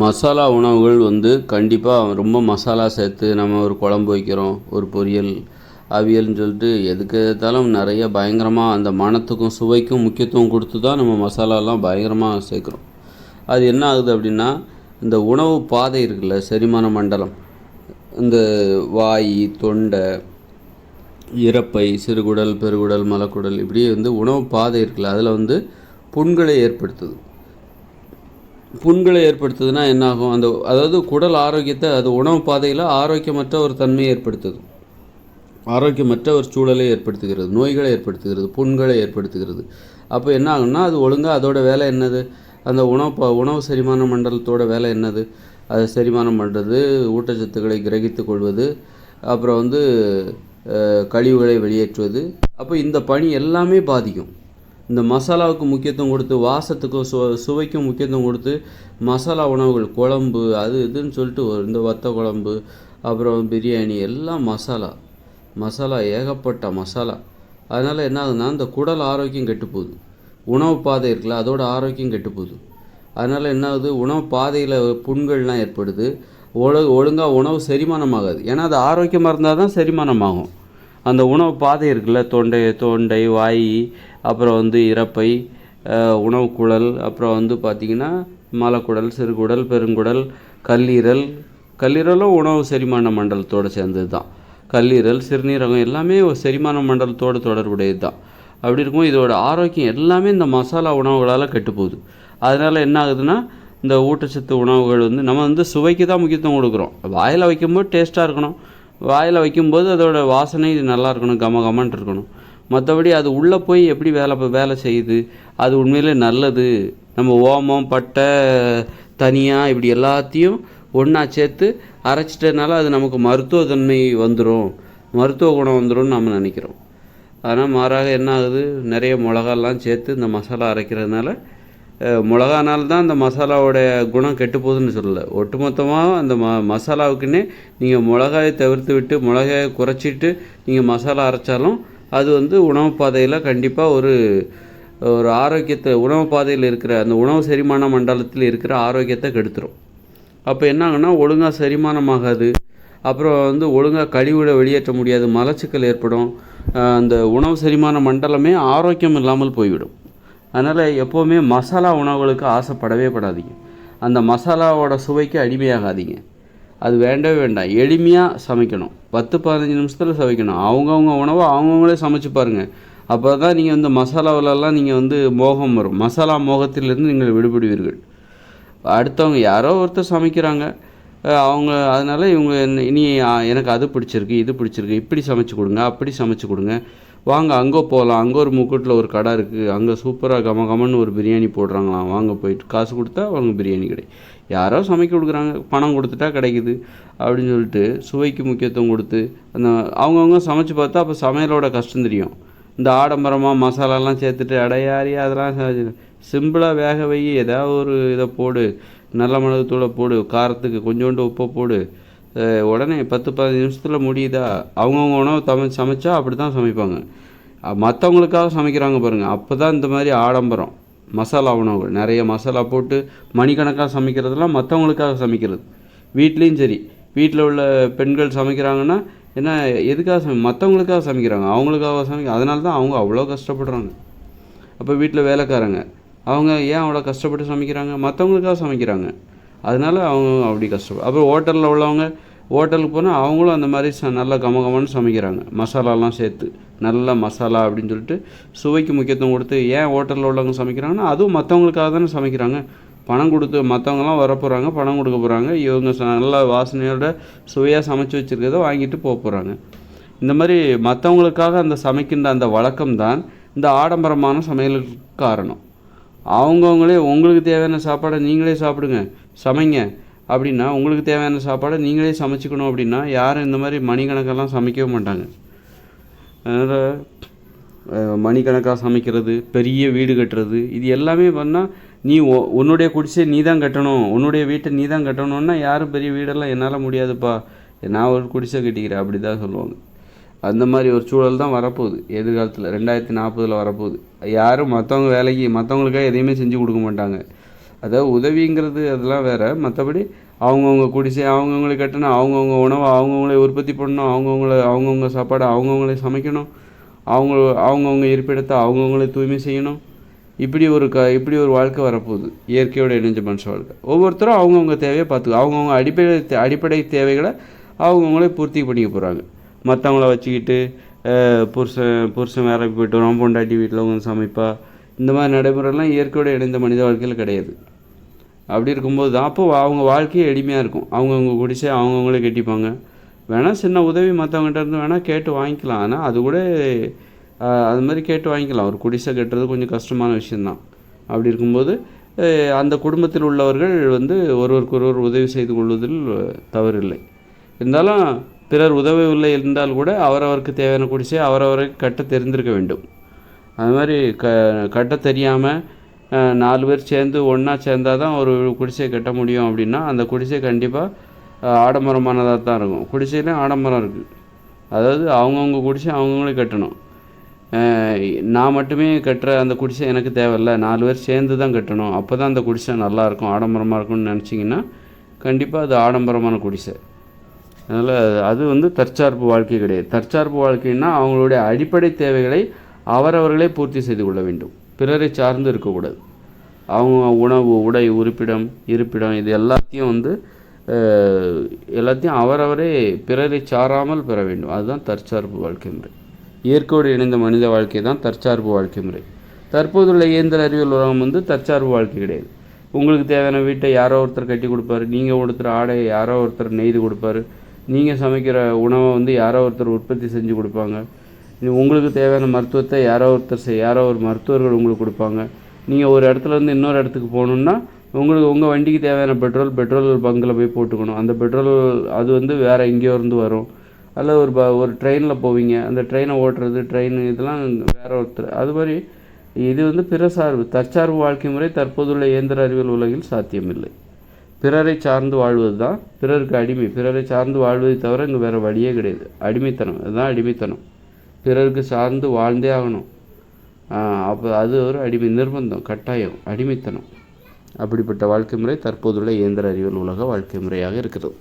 மசாலா உணவுகள் வந்து கண்டிப்பாக ரொம்ப மசாலா சேர்த்து நம்ம ஒரு குழம்பு வைக்கிறோம் ஒரு பொரியல் அவியல்னு சொல்லிட்டு எதுக்கு எடுத்தாலும் நிறைய பயங்கரமாக அந்த மணத்துக்கும் சுவைக்கும் முக்கியத்துவம் கொடுத்து தான் நம்ம மசாலாலாம் பயங்கரமாக சேர்க்குறோம். அது என்ன ஆகுது அப்படின்னா இந்த உணவு பாதை இருக்குல்ல செரிமான மண்டலம். இந்த வாய் தொண்டை இறப்பை சிறுகுடல் பெருகுடல் மலக்குடல் இப்படி வந்து உணவு பாதை இருக்குல்ல அதில் வந்து புண்களை ஏற்படுத்துது. புண்களை ஏற்படுத்துதுன்னா என்னாகும்? அந்த அதாவது குடல் ஆரோக்கியத்தை அது உணவு பாதையில் ஆரோக்கியமற்ற ஒரு தன்மையை ஏற்படுத்துது. ஆரோக்கியமற்ற ஒரு சூழலை ஏற்படுத்துகிறது நோய்களை ஏற்படுத்துகிறது புண்களை ஏற்படுத்துகிறது. அப்போ என்ன ஆகும்னா அது ஒழுங்காக அதோட வேலை என்னது? அந்த உணவு உணவு செரிமான மண்டலத்தோட வேலை என்னது? அதை செரிமானம் பண்ணுறது ஊட்டச்சத்துக்களை கிரகித்து கொள்வது அப்புறம் வந்து கழிவுகளை வெளியேற்றுவது. அப்போ இந்த பணி எல்லாமே பாதிக்கும். இந்த மசாலாவுக்கு முக்கியத்துவம் கொடுத்து வாசத்துக்கும் சு சுவைக்கும் முக்கியத்துவம் கொடுத்து மசாலா உணவுகள் குழம்பு அது இதுன்னு சொல்லிட்டு ஒரு இந்த வத்த குழம்பு அப்புறம் பிரியாணி எல்லாம் மசாலா. மசாலா ஏகப்பட்ட மசாலா. அதனால் என்ன ஆகுதுன்னா இந்த குடல் ஆரோக்கியம் கெட்டு போகுது உணவு பாதை இருக்குல்ல அதோட ஆரோக்கியம் கெட்டு போகுது அதனால் என்ன ஆகுது உணவு பாதையில் புண்கள்லாம் ஏற்படுது. ஒழு ஒழுங்காக உணவு செரிமானம் ஆகாது ஏன்னா அது ஆரோக்கியமாக இருந்தால் தான் செரிமானம் ஆகும் அந்த உணவு பாதை இருக்குல்ல தொண்டை தொண்டை வாய் அப்புறம் வந்து இறப்பை உணவு குழல் அப்புறம் வந்து பார்த்திங்கன்னா மலக்குடல் சிறுகுடல் பெருங்குடல் கல்லீரல். கல்லீரலும் உணவு செரிமான மண்டலத்தோடு சேர்ந்தது தான் கல்லீரல் சிறுநீரகம் எல்லாமே ஒரு செரிமான மண்டலத்தோடு தொடர்புடையது தான் அப்படி இருக்கும் இதோட ஆரோக்கியம் எல்லாமே இந்த மசாலா உணவுகளால் கெட்டுப்போகுது. அதனால் என்ன ஆகுதுன்னா இந்த ஊட்டச்சத்து உணவுகள் வந்து நம்ம வந்து சுவைக்கு தான் முக்கியத்துவம் கொடுக்குறோம். வாயில் வைக்கும்போது டேஸ்ட்டாக இருக்கணும். வாயில் வைக்கும்போது அதோட வாசனை நல்லா இருக்கணும் கம கமன்ட்டு இருக்கணும். மற்றபடி அது உள்ளே போய் எப்படி வேலை வேலை செய்யுது அது உண்மையிலே நல்லது. நம்ம ஓமம் பட்டை தனியாக இப்படி எல்லாத்தையும் ஒன்றா சேர்த்து அரைச்சிட்டதுனால அது நமக்கு மருத்துவ தன்மை வந்துடும் மருத்துவ குணம் வந்துடும் நம்ம நினைக்கிறோம். ஆனால் மாறாக என்ன ஆகுது? நிறைய மிளகாலாம் சேர்த்து இந்த மசாலா அரைக்கிறதுனால மிளகானால் தான் அந்த மசாலாவோடைய குணம் கெட்டு போகுதுன்னு சொல்லலை. ஒட்டுமொத்தமாக அந்த ம மசாலாவுக்குன்னே நீங்கள் மிளகாயை தவிர்த்து விட்டு மிளகாயை குறைச்சிட்டு நீங்கள் மசாலா அரைச்சாலும் அது வந்து உணவு பாதையில் கண்டிப்பாக ஒரு ஒரு ஆரோக்கியத்தை உணவு பாதையில் இருக்கிற அந்த உணவு செரிமான மண்டலத்தில் இருக்கிற ஆரோக்கியத்தை கெடுத்துரும். அப்போ என்ன ஆகுன்னா ஒழுங்காக செரிமானமாகாது. அப்புறம் வந்து ஒழுங்காக கழிவுகளை வெளியேற்ற முடியாது மலச்சிக்கல் ஏற்படும். அந்த உணவு செரிமான மண்டலமே ஆரோக்கியம் இல்லாமல் போய்விடும். அதனால் எப்போவுமே மசாலா உணவுகளுக்கு ஆசைப்படவே படாதீங்க அந்த மசாலாவோட சுவைக்கு அடிமையாகாதீங்க. அது வேண்டவே வேண்டாம். எளிமையாக சமைக்கணும். பத்து பதினஞ்சு நிமிஷத்தில் சமைக்கணும். அவங்கவுங்க உணவை அவங்கவுங்களே சமைச்சு பாருங்கள் அப்போ தான் நீங்கள் வந்து மசாலாவிலலாம் நீங்கள் வந்து மோகம் வரும். மசாலா மோகத்திலிருந்து நீங்கள் விடுபடுவீர்கள். அடுத்தவங்க யாரோ ஒருத்தர் சமைக்கிறாங்க. அவங்க அதனால் இவங்க இனி எனக்கு அது பிடிச்சிருக்கு இது பிடிச்சிருக்கு இப்படி சமைச்சு கொடுங்க அப்படி சமைச்சு கொடுங்க. வாங்க அங்கே போகலாம் அங்கே ஒரு முக்கூட்டில் ஒரு கடை இருக்குது அங்கே சூப்பராக கம கமன்னு ஒரு பிரியாணி போடுறாங்களாம். வாங்க போயிட்டு காசு கொடுத்தா அவங்க பிரியாணி கிடைக்கும் யாரோ சமைக்க கொடுக்குறாங்க. பணம் கொடுத்துட்டா கிடைக்குது அப்படின்னு சொல்லிட்டு சுவைக்கு முக்கியத்துவம் கொடுத்து அந்த அவங்கவுங்க சமைச்சு பார்த்தா அப்போ சமையலோட கஷ்டம் தெரியும். இந்த ஆடம்பரமாக மசாலாலாம் சேர்த்துட்டு அடையாரி அதெல்லாம் சிம்பிளாக வேக வை ஏதாவது ஒரு இதை போடு. நல்ல மிளகுத்தூளை போடு. காரத்துக்கு கொஞ்சோண்டு உப்பை போடு. உடனே பத்து பதினஞ்சு நிமிஷத்தில் முடியுதா? அவங்கவுங்க உணவு தமிழ் சமைச்சா அப்படி தான் சமைப்பாங்க மற்றவங்களுக்காக சமைக்கிறாங்க பாருங்கள் அப்போ தான் இந்த மாதிரி ஆடம்பரம் மசாலா உணவுகள் நிறைய மசாலா போட்டு மணிக்கணக்காக சமைக்கிறதெல்லாம் மற்றவங்களுக்காக சமைக்கிறது. வீட்லேயும் சரி. வீட்டில் உள்ள பெண்கள் சமைக்கிறாங்கன்னா என்ன எதுக்காக சமை மற்றவங்களுக்காக சமைக்கிறாங்க. அவங்களுக்காக சமைக்க அதனால தான் அவங்க அவ்வளோ கஷ்டப்படுறாங்க. அப்போ வீட்டில் வேலைக்காரங்க அவங்க ஏன் அவ்வளோ கஷ்டப்பட்டு சமைக்கிறாங்க? மற்றவங்களுக்காக சமைக்கிறாங்க. அதனால அவங்க அப்படி கஷ்டப்படும் அப்புறம் ஹோட்டலில் உள்ளவங்க ஹோட்டலுக்கு போனால் அவங்களும் அந்த மாதிரி ச நல்லா கம கமன்னு சமைக்கிறாங்க. மசாலாலாம் சேர்த்து நல்ல மசாலா அப்படின்னு சொல்லிட்டு சுவைக்கு முக்கியத்துவம் கொடுத்து ஏன் ஹோட்டலில் உள்ளவங்க சமைக்கிறாங்கன்னா அதுவும் மற்றவங்களுக்காக தானே சமைக்கிறாங்க. பணம் கொடுத்து மற்றவங்கலாம் வர போகிறாங்க பணம் கொடுக்க போகிறாங்க இவங்க ச- நல்ல வாசனையோட சுவையாக சமைச்சு வச்சுருக்கிறத வாங்கிட்டு போக போகிறாங்க இந்த மாதிரி மற்றவங்களுக்காக அந்த சமைக்கின்ற அந்த வழக்கம் தான் இந்த ஆடம்பரமான சமையலுக்கு காரணம். அவங்கவுங்களே உங்களுக்கு தேவையான சாப்பாடை நீங்களே சாப்பிடுங்க. சமைங்க. அப்படின்னா உங்களுக்கு தேவையான சாப்பாடை நீங்களே சமைச்சிக்கணும் அப்படின்னா யாரும் இந்த மாதிரி மணிக்கணக்கெல்லாம் சமைக்கவே மாட்டாங்க. அதனால் மணிக்கணக்காக சமைக்கிறது பெரிய வீடு கட்டுறது இது எல்லாமே பண்ணால் நீ ஒ உன்னுடைய குடிசை நீ தான் கட்டணும் உன்னுடைய வீட்டை நீ தான் கட்டணும்னா யாரும் பெரிய வீடெல்லாம் என்னால் முடியாதுப்பா. நான் ஒரு குடிசை கட்டிக்கிறேன் அப்படி தான் சொல்லுவாங்க. அந்த மாதிரி ஒரு சூழல் தான் வரப்போகுது. எதிர்காலத்தில் ரெண்டாயிரத்தி நாற்பதில் வரப்போகுது. யாரும் மற்றவங்க வேலைக்கு மற்றவங்களுக்காக எதையுமே செஞ்சு கொடுக்க மாட்டாங்க. அதாவது உதவிங்கிறது அதெல்லாம் வேறு. மற்றபடி அவங்கவுங்க குடிசை அவங்கவுங்களை கட்டணும் அவங்கவுங்க உணவை அவங்கவுங்களே உற்பத்தி பண்ணணும் அவங்கவுங்கள அவங்கவுங்க சாப்பாடை அவங்கவுங்களே சமைக்கணும் அவங்க அவங்கவுங்க இருப்பிடத்தை அவங்கவுங்களே தூய்மை செய்யணும். இப்படி ஒரு க இப்படி ஒரு வாழ்க்கை வரப்போகுது. இயற்கையோட இணைஞ்ச மனுஷ வாழ்க்கை. ஒவ்வொருத்தரும் அவங்கவுங்க தேவையை பார்த்துக்கோ அவங்கவுங்க அடிப்படை அடிப்படை தேவைகளை அவங்கவுங்களே பூர்த்தி பண்ணிக்க போகிறாங்க மற்றவங்கள வச்சுக்கிட்டு புருஷன் புருஷன் வேலைக்கு போய்ட்டு வரோம் பொண்டாட்டி வீட்டில் அவங்க சமைப்பா. இந்த மாதிரி நடைமுறைலாம் இயற்கையோட இணைந்த மனித வாழ்க்கையில் கிடையாது. அப்படி இருக்கும்போது தான். அப்போது அவங்க வாழ்க்கையே எளிமையாக இருக்கும். அவங்கவுங்க குடிசை அவங்கவுங்களே கட்டிப்பாங்க. வேணால் சின்ன உதவி மற்றவங்ககிட்ட இருந்து வேணால் கேட்டு வாங்கிக்கலாம். ஆனால் அது கூட அது மாதிரி கேட்டு வாங்கிக்கலாம். ஒரு குடிசை கட்டுறது கொஞ்சம் கஷ்டமான விஷயந்தான் அப்படி இருக்கும்போது அந்த குடும்பத்தில் உள்ளவர்கள் வந்து ஒருவருக்கு ஒருவர் உதவி செய்து கொள்வதில் தவறில்லை. இருந்தாலும் பிறர் உதவவில்லை இருந்தால் கூட அவரவருக்கு தேவையான குடிசை அவரவரை கட்ட தெரிந்திருக்க வேண்டும். அது மாதிரி க கட்ட தெரியாமல் நாலு பேர் சேர்ந்து ஒன்றா சேர்ந்தால் தான் ஒரு குடிசையை கட்ட முடியும் அப்படின்னா அந்த குடிசை கண்டிப்பாக ஆடம்பரமானதாக தான் இருக்கும். குடிசையிலும் ஆடம்பரம் இருக்குது அதாவது அவங்கவுங்க குடிசை அவங்கவுங்களே கட்டணும். நான் மட்டுமே கட்டுற அந்த குடிசை எனக்கு தேவையில்ல. நாலு பேர் சேர்ந்து தான் கட்டணும். அப்போ தான் அந்த குடிசை நல்லாயிருக்கும் ஆடம்பரமாக இருக்கும்னு நினச்சிங்கன்னா கண்டிப்பாக அது ஆடம்பரமான குடிசை. அதனால் அது வந்து தற்சார்பு வாழ்க்கை கிடையாது. தற்சார்பு வாழ்க்கைன்னா அவங்களுடைய அடிப்படை தேவைகளை அவரவர்களே பூர்த்தி செய்து கொள்ள வேண்டும். பிறரை சார்ந்து இருக்கக்கூடாது. அவங்க உணவு உடை உறுப்பிடம் இருப்பிடம் இது எல்லாத்தையும் வந்து எல்லாத்தையும் அவரவரே பிறரை சாராமல் பெற வேண்டும். அதுதான் தற்சார்பு வாழ்க்கை முறை. இயற்கையோடு இணைந்த மனித வாழ்க்கை தான் தற்சார்பு வாழ்க்கை முறை. தற்போதுள்ள இயந்திர அறிவியல் உலகம் வந்து தற்சார்பு வாழ்க்கை கிடையாது. உங்களுக்கு தேவையான வீட்டை யாரோ ஒருத்தர் கட்டி கொடுப்பாரு நீங்கள் ஒருத்தர் ஆடையை யாரோ ஒருத்தர் நெய்து கொடுப்பாரு நீங்கள் சமைக்கிற உணவை வந்து யாரோ ஒருத்தர் உற்பத்தி செஞ்சு கொடுப்பாங்க. உங்களுக்கு தேவையான மருத்துவத்தை யாரோ ஒருத்தர் செய் யாரோ ஒரு மருத்துவர்கள் உங்களுக்கு கொடுப்பாங்க. நீங்கள் ஒரு இடத்துல இருந்து இன்னொரு இடத்துக்கு போகணுன்னா உங்களுக்கு உங்கள் வண்டிக்கு தேவையான பெட்ரோல் பெட்ரோல் பங்கில் போய் போட்டுக்கணும். அந்த பெட்ரோல் அது வந்து வேறு எங்கேயோ இருந்து வரும். அல்ல ஒரு ப ஒரு ட்ரெயினில் போவீங்க. அந்த ட்ரெயினை ஓட்டுறது ட்ரெயின் இதெல்லாம் வேற ஒருத்தர். அது மாதிரி இது வந்து பிற சார்பு. தற்சார்பு வாழ்க்கை முறை தற்போதுள்ள இயந்திர அறிவியல் உலகில் சாத்தியமில்லை. பிறரை சார்ந்து வாழ்வது தான் பிறருக்கு அடிமை. பிறரை சார்ந்து வாழ்வதை தவிர இங்கே வேறு வழியே கிடையாது. அடிமைத்தனம். அதுதான் அடிமைத்தனம். பிறருக்கு சார்ந்து வாழ்ந்தே ஆகணும். அப்போ அது ஒரு அடிமை நிர்பந்தம் கட்டாயம் அடிமைத்தனம். அப்படிப்பட்ட வாழ்க்கை முறை தற்போதுள்ள இயந்திர அறிவியல் உலக வாழ்க்கை முறையாக இருக்கிறது.